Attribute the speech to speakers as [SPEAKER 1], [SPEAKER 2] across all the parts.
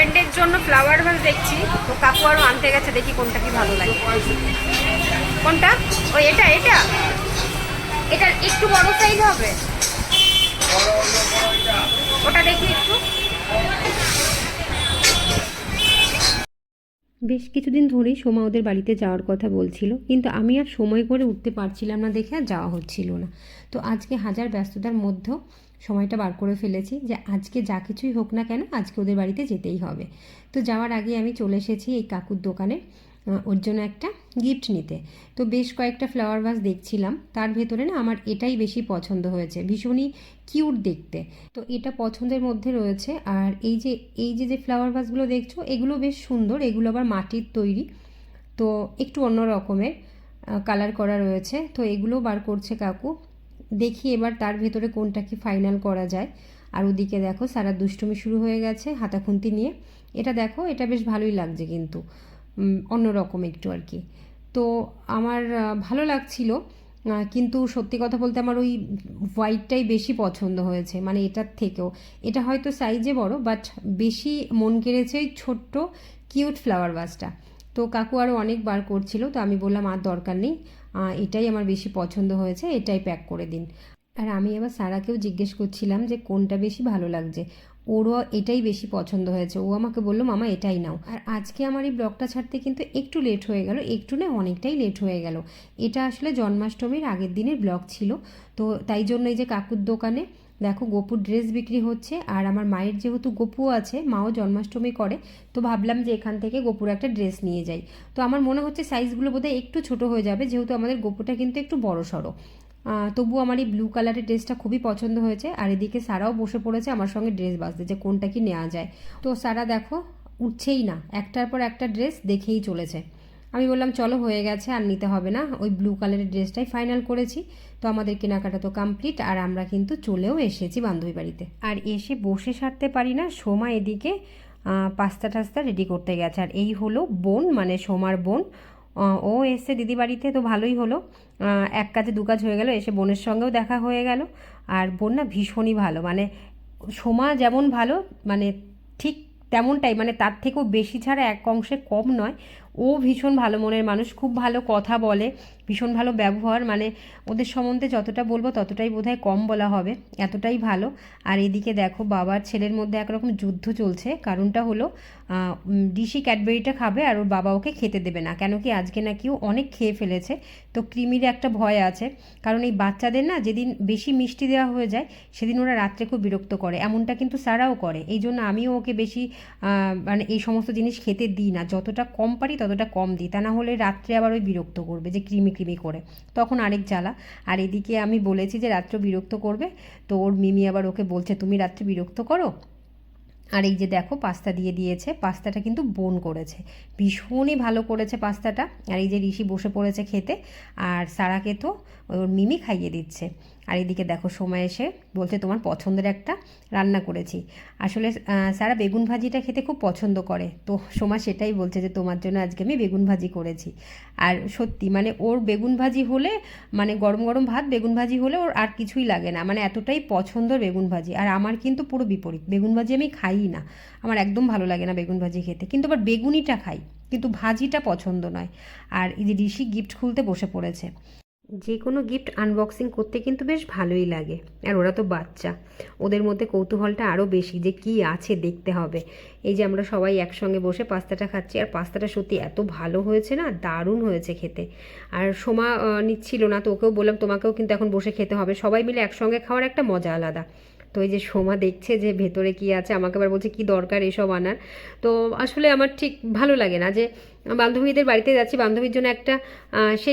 [SPEAKER 1] ফ্রেন্ডের জন্য flower vase দেখছি, তো কাকু আরও আনতে গেছে, দেখি কোনটা কি ভালো লাগে। কোনটা? ও, এটা এটা? এটা একটু বড় সাইজ হবে? ওটা দেখি একটু।
[SPEAKER 2] বেশ কিছুদিন ধরেই সোমা ওদের বাড়িতে যাওয়ার কথা বলছিল, কিন্তু আমি আর সময় করে উঠতে পারছিলাম না দেখে আর যাওয়া হচ্ছিল না। তো আজকে হাজার ব্যস্ততার মধ্যেও সময়টা বার করে ফেলেছি যে আজকে যা কিছুই হোক না কেন আজকে ওদের বাড়িতে যেতেই হবে। তো যাওয়ার আগে আমি চলে এসেছি এই কাকুর দোকানে। ওর জন্য একটা গিফট নিতে। তো বেশ কয়েকটা ফ্লাওয়ার ভাস দেখছিলাম, তার ভেতরে না আমার এটাই বেশি পছন্দ হয়েছে, ভীষণই কিউট দেখতে। তো এটা পছন্দের মধ্যে রয়েছে, আর এই যে এই যে যে ফ্লাওয়ার ভাসগুলো দেখছ, এগুলো বেশ সুন্দর, এগুলো আবার মাটির তৈরি। তো একটু অন্য রকমের কালার করা রয়েছে, তো এগুলো বার করছে কাকু। দেখি এবার তার ভেতরে কোনটা কি ফাইনাল করা যায়। আর ওদিকে দেখো, সারা দুষ্টুমি শুরু হয়ে গেছে, হাতাখুন্তি নিয়ে। এটা দেখো, এটা বেশ ভালোই লাগছে কিন্তু। অন্য রকম একটু আর কি। তো আমার ভালো লাগছিল কিন্তু সত্যি কথা বলতে আমার ওই হোয়াইটটাই বেশি পছন্দ হয়েছে মানে এটার থেকেও। এটা হয়তো সাইজে বড় বাট বেশি মন কেড়েছে ওই ছোট্ট কিউট ফ্লাওয়ার ভাসটা তো কাকু আরও অনেকবার করছিল, তো আমি বললাম, আর দরকার নেই এটাই আমার বেশি পছন্দ হয়েছে, এটাই প্যাক করে দিন। আর আমি এবার সারাকেও জিজ্ঞেস করছিলাম যে, কোনটা বেশি ভালো লাগছে? ওরও এটাই বেশি পছন্দ হয়েছে। ও আমাকে বলল, মামা, এটাই নাও। আর আজকে আমার এই ব্লগটা ছাড়তে কিন্তু একটু লেট হয়ে গেল। একটু না অনেকটাই লেট হয়ে গেল। এটা আসলে জন্মাষ্টমীর আগের দিনের ব্লগ ছিল। তো তাই জন্য এই যে কাকুর দোকানে, দেখো গোপুর ড্রেস বিক্রি হচ্ছে আর আমার মায়ের যেহেতু গোপু আছে, মাও জন্মাষ্টমী করে, তো ভাবলাম যে এখান থেকে গোপুর একটা ড্রেস নিয়ে যাই। তো আমার মনে হচ্ছে সাইজগুলো বোধহয় একটু ছোট হয়ে যাবে, যেহেতু আমাদের গোপুটা কিন্তু একটু বড় সড়ো তবু আমার এই ব্লু কালারের ড্রেসটা খুবই পছন্দ হয়েছে। আর এদিকে সারাও বসে পড়েছে আমার সঙ্গে ড্রেস বাজতে যে কোনটা কি নেওয়া যায়। তো সারা দেখো, উঠছেই না। একটার পর একটা ড্রেস দেখেই চলেছে। আমি বললাম, চলো, হয়ে গেছে, আর নিতে হবে না। ওই ব্লু কালারের ড্রেসটাই ফাইনাল করেছি। তো আমাদের কেনাকাটা তো কমপ্লিট আর আমরা কিন্তু চলেও এসেছি বান্ধবী বাড়িতে। আর এসে বসে সারতে পারি না, সোমা এদিকে পাস্তা টাস্তা রেডি করতে গেছে। আর এই হলো বোন মানে সোমার বোন। ও এসছে দিদি বাড়িতে, তো ভালোই হলো। এক কাজে দু কাজ হয়ে গেল, এসে বোনের সঙ্গেও দেখা হয়ে গেল। আর বোন না ভীষণই ভালো মানে সোমা যেমন ভালো মানে ঠিক তেমনটাই মানে তার থেকেও বেশি ছাড়া এক অংশে কম নয়। ও ভীষণ ভালো মনের মানুষ, খুব ভালো কথা বলে, ভীষণ ভালো ব্যবহার মানে ওদের সম্বন্ধে যতটা বলব ততটাই বোধহয় কম বলা হবে, এতটাই ভালো। আর এদিকে দেখো বাবার ছেলের মধ্যে একরকম যুদ্ধ চলছে, কারণটা হলো ডিসি ক্যাডবেরিটা খাবে আর ওর বাবা ওকে খেতে দেবে না, কেন কি আজকে নাকি ও অনেক খেয়ে ফেলেছে। তো কৃমির একটা ভয় আছে, কারণ এই বাচ্চাদের না যেদিন বেশি মিষ্টি দেওয়া হয়ে যায়, সেদিন ওরা রাত্রে খুব বিরক্ত করে, এমনটা কিন্তু সারাও করে। এই জন্য আমিও ওকে বেশি মানে এই সমস্ত জিনিস খেতে দিই না, যতটা কম পারি ততটা কম দিই, তা না হলে রাত্রে আবার ওই বিরক্ত করবে যে কৃমি কৃমি করে। তখন আরেক জ্বালা। আর এদিকে আমি বলেছি যে রাত্রে বিরক্ত করবে, তো ওর মিমি আবার ওকে বলছে, তুমি রাত্রে বিরক্ত করো? আর এই যে দেখো, পাস্তা দিয়ে দিয়েছে। পাস্তাটা কিন্তু বোন করেছে। ভীষণই ভালো করেছে পাস্তাটা। আর এই যে ঋষি বসে পড়েছে খেতে, আর সারাকে তো ওর মিমি খাইয়ে দিচ্ছে। আর এদিকে দেখো সময় এসে বলছে তোমার পছন্দের একটা রান্না করেছি। আসলে সারা বেগুন ভাজিটা খেতে খুব পছন্দ করে। তো সোমা সেটাই বলছে যে তোমার জন্য আজকে আমি বেগুন ভাজি করেছি। আর সত্যি মানে ওর বেগুন ভাজি হলে মানে গরম গরম ভাত, বেগুন ভাজি হলে ওর আর কিছুই লাগে না। মানে এতটাই পছন্দ বেগুন ভাজি। আর আমার কিন্তু পুরো বিপরীত, বেগুন ভাজি আমি খাই না। আমার একদম ভালো লাগে না বেগুন ভাজি খেতে। কিন্তু আবার বেগুনিটা খাই, কিন্তু ভাজিটা পছন্দ নয়। আর এই যে ঋষি গিফট খুলতে বসে পড়েছে। যে কোনো গিফট আনবক্সিং করতে কিন্তু বেশ ভালোই লাগে। আর ওরা তো বাচ্চা। ওদের মধ্যে কৌতূহলটা আরও বেশি যে কি আছে দেখতে হবে। এই যে আমরা সবাই একসঙ্গে বসে পাস্তাটা খাচ্ছি, আর পাস্তাটা সত্যি এত ভালো হয়েছে না, দারুণ হয়েছে খেতে। আর সোমা নিচ্ছিল না, তো ওকেও বললাম তোমাকেও কিন্তু এখন বসে খেতে হবে। সবাই মিলে একসঙ্গে খাওয়ার একটা মজা আলাদা। তো এই যে সোমা দেখছে যে ভেতরে কি আছে, আমাকে আবার বলছে, কি দরকার এসব আনার? তো আসলে আমার ঠিক ভালো লাগে না যে বান্ধবীদের বাড়িতে যাচ্ছি, বান্ধবীর জন্য একটা সে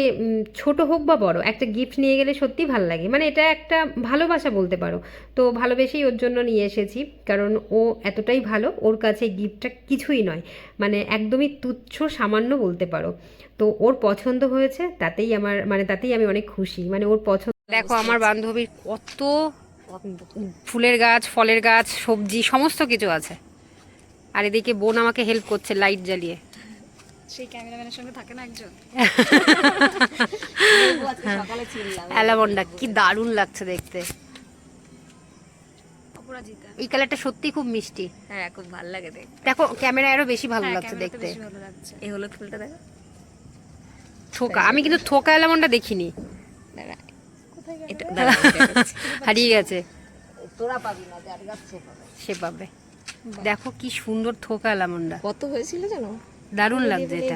[SPEAKER 2] ছোট হোক বা বড়, একটা গিফট নিয়ে গেলে সত্যি ভালো লাগে। মানে এটা একটা ভালোবাসা বলতে পারো। তো ভালোবেসেই ওর জন্য নিয়ে এসেছি, কারণ ও এতটাই ভালো, ওর কাছে গিফটটা কিছুই নয়। মানে একদমই তুচ্ছ সামান্য বলতে পারো। তো ওর পছন্দ হয়েছে, তাতেই আমার মানে তাতেই আমি অনেক খুশি। মানে ওর পছন্দ
[SPEAKER 1] দেখো, আমার বান্ধবীর কত ফুলের গাছ ফলের গাছ সবজি সমস্ত কিছু আছে। আর এদিকে বোন আমাকে হেল্প করছে লাইট জ্বালিয়ে।
[SPEAKER 3] সেই ক্যামেরাম্যানের সঙ্গে থাকে না একজন?
[SPEAKER 1] অ্যালামন্ডা কি দারুণ লাগছে দেখতে। এই কালারটা সত্যি খুব মিষ্টি।
[SPEAKER 3] হ্যাঁ খুব ভালো লাগে দেখতে।
[SPEAKER 1] দেখো ক্যামেরায় আরও বেশি ভালো
[SPEAKER 3] হ্যাঁ,
[SPEAKER 1] লাগছে দেখতে।
[SPEAKER 4] এই হলুদ ফুলটা দেখো।
[SPEAKER 1] থোকা আমি কিন্তু থোকা এলামনটা দেখিনি।
[SPEAKER 4] দাঁড়া এটা।
[SPEAKER 1] হারিয়ে গেছে।
[SPEAKER 4] তোরা পাবি না যার গাছ সে পাবে।
[SPEAKER 1] সে পাবে। দেখো কি সুন্দর থোকা এলামনটা
[SPEAKER 4] কত হয়েছিল জানো?
[SPEAKER 1] দারুণ লাগছে এটা।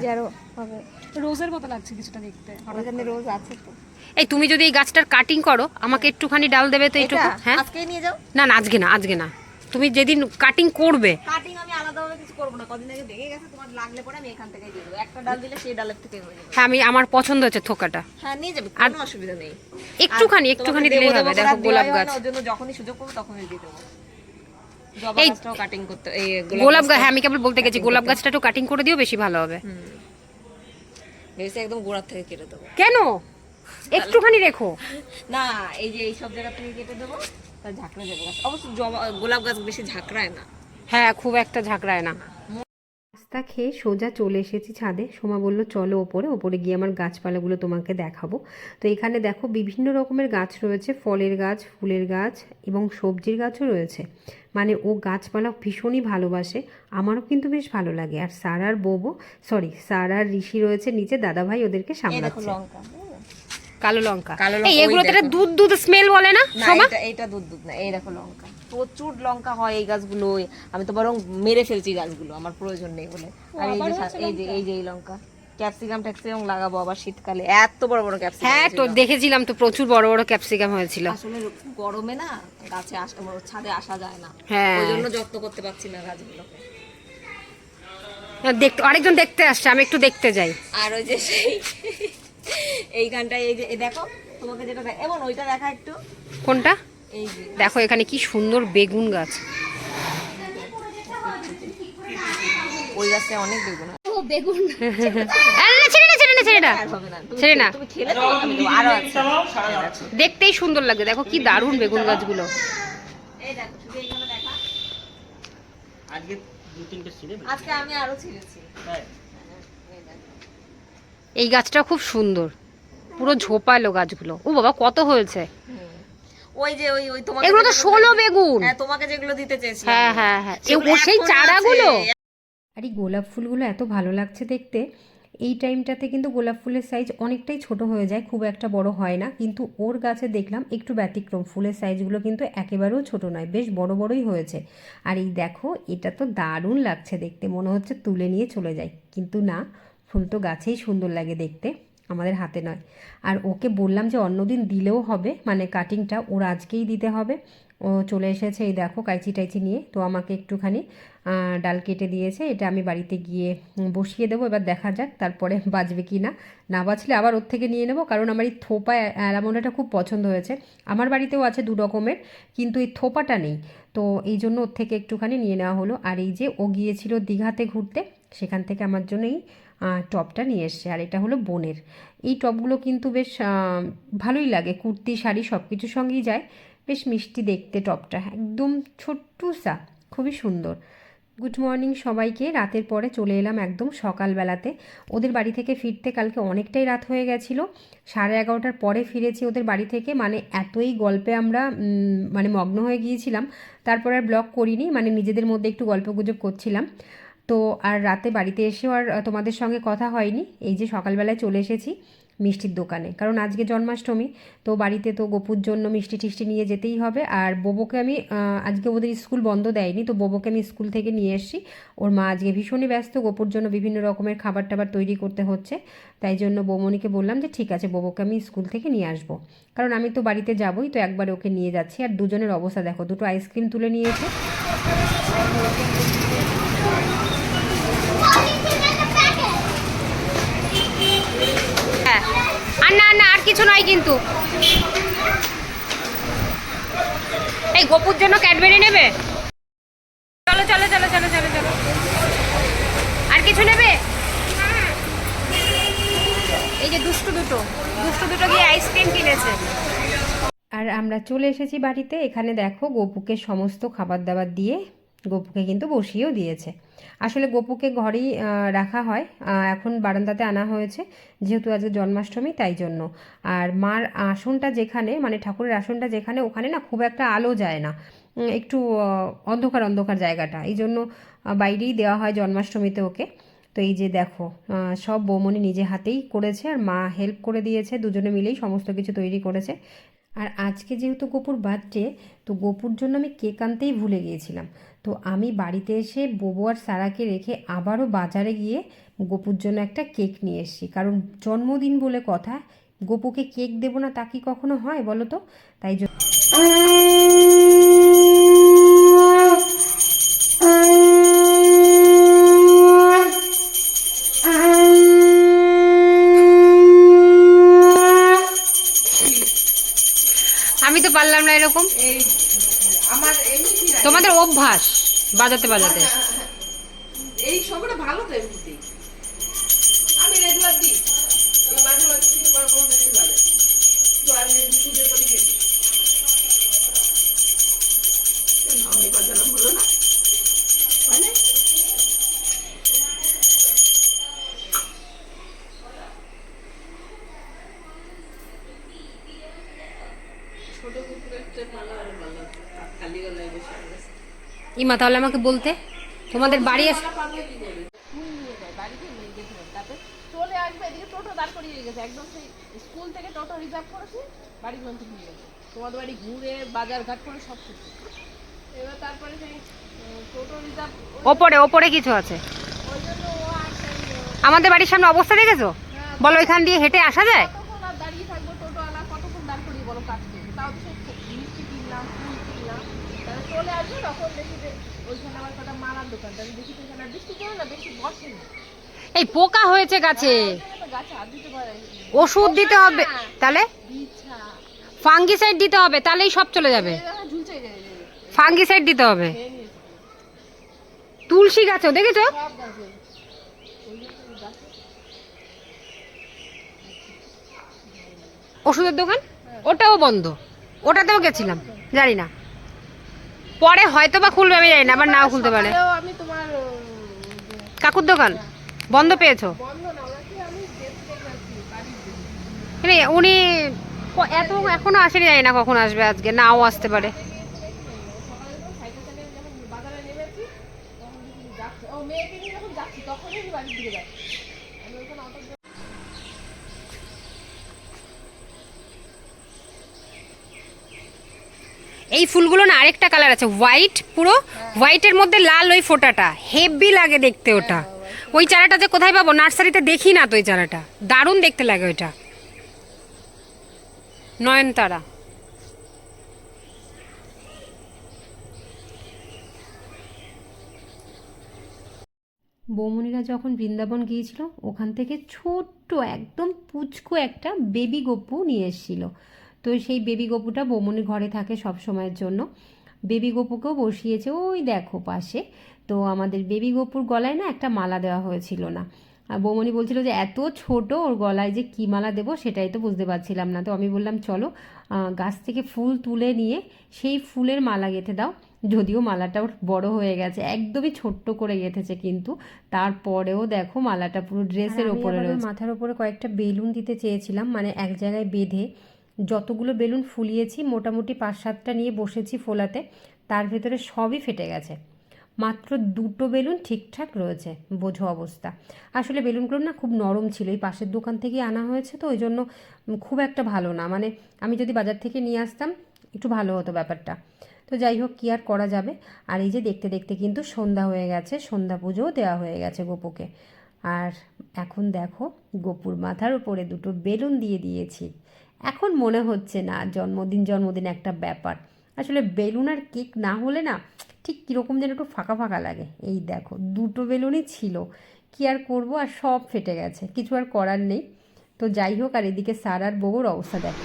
[SPEAKER 3] রোজের মতো লাগছে কিছুটা দেখতে
[SPEAKER 4] ওখানে রোজ আছে তো।
[SPEAKER 1] এই তুমি যদি এই গাছটার কাটিং করো আমাকে একটুখানি ডাল দেবে তো এইটুকু হ্যাঁ?
[SPEAKER 4] আজকেই নিয়ে যাও।
[SPEAKER 1] না না আজকে না আজকে না। তুমি যেদিন কাটিং করবে
[SPEAKER 4] কাটিং আমি কিছু করব না। কদিন আগে দেখে গেছে তোমার লাগলে পরে আমি এখান থেকেই দিয়ে দেবো। একটা ডাল দিলে সেই ডালের থেকে হয়ে যাবে।
[SPEAKER 1] হ্যাঁ আমি আমার পছন্দ হচ্ছে থোকাটা।
[SPEAKER 4] হ্যাঁ নিয়ে যাবে কোনো অসুবিধা নেই।
[SPEAKER 1] একটুখানি একটুখানি দিলেই হবে। দেখো গোলাপ গাছ।
[SPEAKER 4] ওর জন্য যখনই সুযোগ পাবো তখনই দিয়ে দেবো।
[SPEAKER 1] এই-
[SPEAKER 4] কাটিং করতে এই
[SPEAKER 1] গোলাপ গাছ হ্যাঁ আমি কেবল বলতে গেছি গোলাপ গাছটা একটু কাটিং করে দিও বেশি ভালো হবে।
[SPEAKER 4] ভেবেছি একদম গোড়ার থেকে কেটে দেবো।
[SPEAKER 1] কেন? একটুখানি রেখো।
[SPEAKER 4] না এই যে এই সব জায়গা থেকে কেটে দেবো তার ঝাঁকড়া যাবে গাছ অবশ্য জবা গোলাপ গাছ বেশি ঝাঁকড়ায় না।
[SPEAKER 1] হ্যাঁ খুব একটা ঝাঁকড়ায় না।
[SPEAKER 2] নাস্তা খেয়ে সোজা চলে এসেছি ছাদে। সোমা বলল চলো ওপরে ওপরে গিয়ে আমার গাছপালাগুলো তোমাকে দেখাবো। তো এখানে দেখো বিভিন্ন রকমের গাছ রয়েছে ফলের গাছ ফুলের গাছ এবং সবজির গাছও রয়েছে। মানে ও গাছপালা ভীষণই ভালোবাসে। আমারও কিন্তু বেশ ভালো লাগে। আর সারার বোবো সরি সারার ঋষি রয়েছে নিচে দাদাভাই ওদেরকে সামলাচ্ছে।
[SPEAKER 4] লঙ্কা।
[SPEAKER 1] কালো লঙ্কা।
[SPEAKER 4] কালো
[SPEAKER 1] এই
[SPEAKER 4] লঙ্কা,
[SPEAKER 1] এগুলো তো দুধ দুধ স্মেল বলে না
[SPEAKER 4] না
[SPEAKER 1] সোমা?
[SPEAKER 4] এটা এইটা দুধ দুধ না এই দেখো লঙ্কা। প্রচুর লঙ্কা হয় এই গাছগুলো আমি তো বরং মেরে ফেলছি গাছগুলো আমার প্রয়োজন নেই বলে। আর এই যে এই যে এই যে এই লঙ্কা। ক্যাপসিকাম ট্যাক্সিকাম লাগাবো আবার শীতকালে এত বড় বড় ক্যাপসিকাম
[SPEAKER 1] হ্যাঁ তো দেখেছিলাম তো প্রচুর বড় বড় ক্যাপসিকাম হয়েছিল।
[SPEAKER 4] আসলে গরমে না গাছে আসা ছাদে আসা যায় না।
[SPEAKER 1] হ্যাঁ।
[SPEAKER 4] ওই জন্য যত্ন করতে পারছি না গাছগুলো
[SPEAKER 1] দেখতে আরেকজন দেখতে আসছে আমি একটু দেখতে যাই।
[SPEAKER 4] আর ওই যে সেই এইখানটায় এই যে দেখো তোমাকে যেটা এমন ওইটা দেখা একটু।
[SPEAKER 1] কোনটা?
[SPEAKER 4] এই যে
[SPEAKER 1] দেখো এখানে কি সুন্দর বেগুন গাছ।
[SPEAKER 4] ওই গাছটা অনেক বেগুন হয়।
[SPEAKER 1] দেখতেই সুন্দর লাগে দেখো কি দারুণ বেগুন গাছগুলো।
[SPEAKER 4] এই
[SPEAKER 5] আজকে
[SPEAKER 4] আমি আরও ছিঁড়েছি। এই দেখো।
[SPEAKER 1] এই গাছটা খুব সুন্দর। পুরো ঝোপালো গাছগুলো। ও বাবা কত হয়েছে?
[SPEAKER 4] ওই যে ওই ওই তোমাকে
[SPEAKER 1] এগুলো তো ষোলো বেগুন।
[SPEAKER 4] হ্যাঁ তোমাকে যেগুলো দিতে চেয়েছি
[SPEAKER 1] হ্যাঁ হ্যাঁ হ্যাঁ। ও সেই চারাগুলো?
[SPEAKER 2] আর এই গোলাপ ফুলগুলো এত ভালো লাগছে দেখতে। এই টাইমটাতে কিন্তু গোলাপ ফুলের সাইজ অনেকটাই ছোট হয়ে যায় খুব একটা বড় হয় না। কিন্তু ওর গাছে দেখলাম একটু ব্যতিক্রম। ফুলের সাইজগুলো কিন্তু একেবারেও ছোট নয় বেশ বড় বড়ই হয়েছে। আর এই দেখো এটা তো দারুণ লাগছে দেখতে। মনে হচ্ছে তুলে নিয়ে চলে যায় কিন্তু না ফুল তো গাছেই সুন্দর লাগে দেখতে, আমাদের হাতে নয়। আর ওকে বললাম যে অন্যদিন দিলেও হবে মানে কাটিংটা ওর আজকেই দিতে হবে। ও চলে এসেছে, এই দেখো কাইচি টাইচি নিয়ে, তো আমাকে একটুখানি ডাল কেটে দিয়েছে, এটা আমি বাড়িতে গিয়ে বসিয়ে দেবো, এবার দেখা যাক তারপরে বাজবে কি না। না বাজলে আবার ওর থেকে নিয়ে নেব, কারণ আমার এই থোপা অ্যালামন্ডাটা খুব পছন্দ হয়েছে। আমার বাড়িতেও আছে দু রকমের, কিন্তু এই থোপাটা নেই। তো এই জন্য ওর থেকে একটুখানি নিয়ে নেওয়া হলো। আর এই যে ও গিয়েছিল দীঘাতে ঘুরতে সেখান থেকে আমার জন্য এই টপটা নিয়ে এসছে। আর এটা হলো বোনের। এই টপগুলো কিন্তু বেশ ভালোই লাগে। কুর্তি, শাড়ি সব কিছুর সঙ্গেই যায়। বেশ মিষ্টি দেখতে টপটা। একদম ছোট্টু সা, খুবই সুন্দর। গুড মর্নিং সবাইকে। রাতের পরে চলে এলাম একদম সকালবেলাতে। ওদের বাড়ি থেকে ফিরতে কালকে অনেকটাই রাত হয়ে গেছিল। সাড়ে এগারোটার পরে ফিরেছি ওদের বাড়ি থেকে। মানে এতই গল্পে আমরা মানে মগ্ন হয়ে গিয়েছিলাম। তারপর আর ব্লগ করিনি। মানে নিজেদের মধ্যে একটু গল্পগুজব করছিলাম। তো আর রাতে বাড়িতে এসেও আর তোমাদের সঙ্গে কথা হয়নি। এই যে সকালবেলায় চলে এসেছি মিষ্টির দোকানে। কারণ আজকে জন্মাষ্টমী, তো বাড়িতে তো গোপুর জন্য মিষ্টি টিষ্টি নিয়ে যেতেই হবে। আর বোবোকে আমি আজকে ওদের স্কুল বন্ধ দেয়নি, তো বোবোকে আমি স্কুল থেকে নিয়ে এসেছি। ওর মা আজকে ভীষণই ব্যস্ত, গোপুর জন্য বিভিন্ন রকমের খাবার টাবার তৈরি করতে হচ্ছে। তাই জন্য বৌমনিকে বললাম যে, ঠিক আছে, বোবোকে আমি স্কুল থেকে নিয়ে আসব। কারণ আমি তো বাড়িতে যাবই, তো একবার ওকে নিয়ে যাচ্ছি। আর দুজনের অবস্থা দেখো, দুটো আইসক্রিম তুলে নিয়েছে
[SPEAKER 1] হ্যাঁ আর না না আর কিছু নয় কিন্তু। এই গোপুর জন্য ক্যাডবেরি নেবে? চলো চলো চলো চলো চলো চলো। আর কিছু নেবে? এই যে দুষ্টু দুটো। দুষ্টু দুটো গিয়ে আইসক্রিম কিনেছে।
[SPEAKER 2] আর আমরা চলে এসেছি বাড়িতে। এখানে দেখো গোপুকে সমস্ত খাবার দাবার দিয়ে গপুকে কিন্তু বসিয়েও দিয়েছে। আসলে গপুকে ঘরেই রাখা হয়। এখন বারান্দাতে আনা হয়েছে। যেহেতু আজকে জন্মাষ্টমী, তাই জন্য। আর মার আসনটা যেখানে মানে ঠাকুরের আসনটা যেখানে, ওখানে না খুব একটা আলো যায় না। একটু অন্ধকার অন্ধকার জায়গাটা। এই জন্য বাইরেই দেওয়া হয় জন্মাষ্টমীতে ওকে। তো এই যে দেখো সব বৌমনি নিজে হাতেই করেছে। আর মা হেল্প করে দিয়েছে। দুজনে মিলেই সমস্ত কিছু তৈরি করেছে। আর আজকে যেহেতু গোপুর বার্থডে তো গোপুর জন্য আমি কেক আনতেই ভুলে গিয়েছিলাম। তো আমি বাড়িতে এসে ববু আর সারাকে রেখে আবারও বাজারে গিয়ে গোপুর জন্য একটা কেক নিয়ে এসেছি। কারণ জন্মদিন বলে কথা, গোপুকে কেক দেবো না তা কি কখনো হয় বলো তো? তাই জন্য
[SPEAKER 1] আমি তো পারলাম না এরকম।
[SPEAKER 4] আমার।
[SPEAKER 1] তোমাদের অভ্যাস বাজাতে বাজাতে।
[SPEAKER 4] এই সবটা ভালো তো
[SPEAKER 1] ইমা তাহলে আমাকে বলতে? তোমাদের বাড়ি আস
[SPEAKER 6] চলে আসবে এদিকে টোটো দাঁড় করিয়ে গেছে একদম সেই স্কুল থেকে টোটো রিজার্ভ করেছি বাড়ি পর্যন্ত নিয়ে গেছে। তোমাদের বাড়ি ঘুরে বাজার ঘাট করে সব কিছু। এবার তারপরে সেই টোটো রিজার্ভ
[SPEAKER 1] ওপরে ওপরে কিছু আছে? আমাদের বাড়ির সামনে অবস্থা দেখেছ? বলো এখান দিয়ে হেঁটে আসা যায়
[SPEAKER 6] কতক্ষণ আর দাঁড়িয়ে থাকব টোটোওয়ালা কতক্ষণ দাঁড় করিয়ে বলো কাজ করবে তাও তো সেই খু- মিষ্টি কিনলাম ফুল কিনলাম তাহলে চলে আসবে তখন দেখি যে ওইখানে আবার কটা মালার দোকান। তাহলে দেখি তো এখানে বৃষ্টি পড়ে না বেশি বসে না।
[SPEAKER 1] এই পোকা হয়েছে গাছে।
[SPEAKER 6] পারে।
[SPEAKER 1] ওষুধ দিতে হবে। তাহলে? ফাঙ্গিসাইড দিতে হবে তাহলেই সব চলে যাবে। ফাঙ্গিসাইড দিতে হবে। তুলসী গাছও দেখেছ?
[SPEAKER 6] গাছে। গাছে।
[SPEAKER 1] ওষুধের দোকান? ওটাও বন্ধ। ওটাতেও গেছিলাম জানি না। পরে হয়তো বা খুলবে আমি জানি না আবার নাও খুলতে পারে।
[SPEAKER 6] আমি তোমার
[SPEAKER 1] কাকুর দোকান? বন্ধ পেয়েছ? মানে উনি এত এখনও আসেনি জানি না কখন আসবে আজকে নাও আসতে পারে।
[SPEAKER 6] ও মেয়েকে নিয়ে যখন যাচ্ছি তখনই বাড়ির দিকে যাচ্ছি আমি ওখানে অত দূর-
[SPEAKER 1] এই ফুলগুলো না আরেকটা কালার আছে, হোয়াইট পুরো, হোয়াইটের মধ্যে লাল ওই ফোঁটাটা, হেভি লাগে দেখতে ওটা। ওই চারাটা যে কোথায় পাবো, নার্সারিতে দেখি না তো ওই চারাটা। দারুণ দেখতে লাগে ওইটা। নয়নতারা।
[SPEAKER 2] বৌমনিরা যখন বৃন্দাবন গিয়েছিল, ওখান থেকে ছোট্ট একদম পুচকো একটা বেবি গপু নিয়ে এসেছিল। তো সেই বেবি গপুটা বৌমনির ঘরে থাকে সব সময়ের জন্য। বেবি গপুকেও বসিয়েছে ওই দেখো পাশে। তো আমাদের বেবি গপুর গলায় না একটা মালা দেওয়া হয়েছিল না। আর বৌমনি বলছিল যে এত ছোট ওর গলায় যে কী মালা দেবো সেটাই তো বুঝতে পারছিলাম না। তো আমি বললাম চলো গাছ থেকে ফুল তুলে নিয়ে সেই ফুলের মালা গেঁথে দাও। যদিও মালাটা ওর বড় হয়ে গেছে একদমই ছোট্ট করে গেঁথেছে কিন্তু। তারপরেও দেখো মালাটা পুরো ড্রেসের ওপরে মাথার ওপরে কয়েকটা বেলুন দিতে চেয়েছিলাম মানে এক জায়গায় বেঁধে যতগুলো বেলুন ফুলিয়েছি, মোটামুটি পাঁচ সাতটা নিয়ে বসেছি ফোলাতে, তার ভেতরে সবই ফেটে গেছে। মাত্র দুটো বেলুন ঠিকঠাক রয়েছে, বোঝো অবস্থা। আসলে বেলুনগুলো না খুব নরম ছিল, এই পাশের দোকান থেকে আনা হয়েছে তো ওই জন্য খুব একটা ভালো না। মানে আমি যদি বাজার থেকে নিয়ে আসতাম, একটু ভালো হতো ব্যাপারটা। তো যাই হোক, কী আর করা যাবে? আর এই যে দেখতে দেখতে কিন্তু সন্ধ্যা হয়ে গেছে, সন্ধ্যা পুজোও দেওয়া হয়ে গেছে গোপুকে। আর এখন দেখো, গোপুর মাথার উপরে দুটো বেলুন দিয়ে দিয়েছি। এখন মনে হচ্ছে না জন্মদিন জন্মদিন একটা ব্যাপার। আসলে বেলুন আর কেক না হলে না ঠিক কীরকম যেন একটু ফাঁকা ফাঁকা লাগে। এই দেখো দুটো বেলুনই ছিল। কী আর করব? আর সব ফেটে গেছে। কিছু আর করার নেই। তো যাই হোক আর এদিকে সার আর বউর অবস্থা দেখো।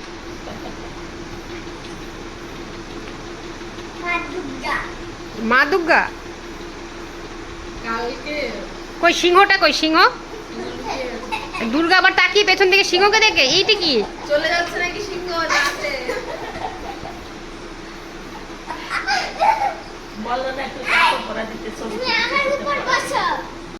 [SPEAKER 1] মা দুর্গা
[SPEAKER 6] কালকে
[SPEAKER 1] কই সিংহটা কই? সিংহ। দুর্গা আবার তাকিয়ে পেছন থেকে সিংহকে দেখে? এইটা কি?
[SPEAKER 6] চলে যাচ্ছে নাকি সিংহ? যাচ্ছে।
[SPEAKER 4] বলো না একটু পরা দিতে ছবি তুলতে।